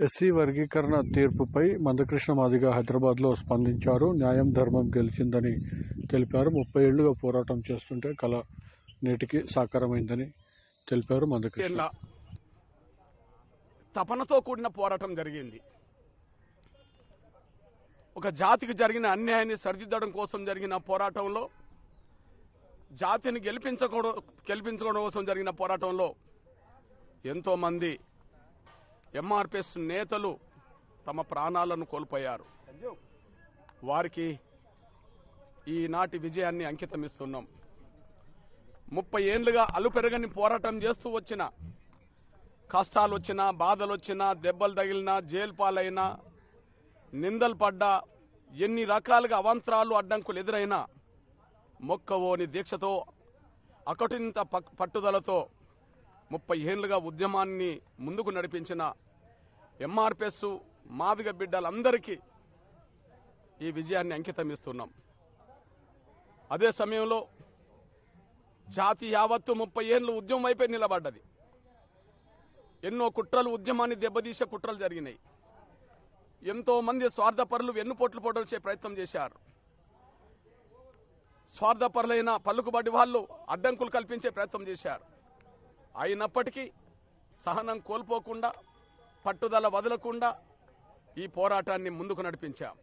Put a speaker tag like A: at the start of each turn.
A: SC వర్గీకరణ తీర్పుపై మందకృష్ణ మాదిగ హైదరాబాద్లో స్పందించారు. న్యాయం ధర్మం గెలిచిందని తెలిపారు. ముప్పై ఏళ్ళుగా పోరాటం చేస్తుంటే కళ నేటికి సాకారమైందని తెలిపారు మందకృష్ణ.
B: తపనతో కూడిన పోరాటం జరిగింది. ఒక జాతికి జరిగిన అన్యాయాన్ని సరిదిద్దడం కోసం జరిగిన పోరాటంలో జాతిని గెలిపించకూడ గెలిపించుకోవడం కోసం జరిగిన పోరాటంలో ఎంతోమంది ఎంఆర్పిఎస్ నేతలు తమ ప్రాణాలను కోల్పోయారు. వారికి ఈనాటి విజయాన్ని అంకితమిస్తున్నాం. ముప్పై ఏండ్లుగా అలుపెరగని పోరాటం చేస్తూ వచ్చిన కష్టాలు వచ్చినా బాధలు వచ్చినా దెబ్బలు తగిలినా జైలు పాలైనా నిందలు పడ్డా ఎన్ని రకాలుగా అవాంతరాలు అడ్డంకులు ఎదురైనా మొక్కవోని దీక్షతో అకటింత పక్- పట్టుదలతో ముప్పై ఏళ్ళుగా ఉద్యమాన్ని ముందుకు నడిపించిన ఎంఆర్పిఎస్ మాదిగ బిడ్డలందరికీ ఈ విజయాన్ని అంకితం ఇస్తున్నాం అదే సమయంలో జాతి యావత్తు ముప్పై ఏళ్ళు ఉద్యమం వైపే నిలబడ్డది. ఎన్నో కుట్రలు ఉద్యమాన్ని దెబ్బతీసే కుట్రలు జరిగినాయి. ఎంతో మంది స్వార్థపరులు వెన్నుపోట్లు పొడల్చే ప్రయత్నం చేశారు. స్వార్థపరులైన పలుకుబడి వాళ్ళు అడ్డంకులు కల్పించే ప్రయత్నం చేశారు. అయినప్పటికీ సహనం కోల్పోకుండా పట్టుదల వదలకుండా ఈ పోరాటాన్ని ముందుకు నడిపించాం.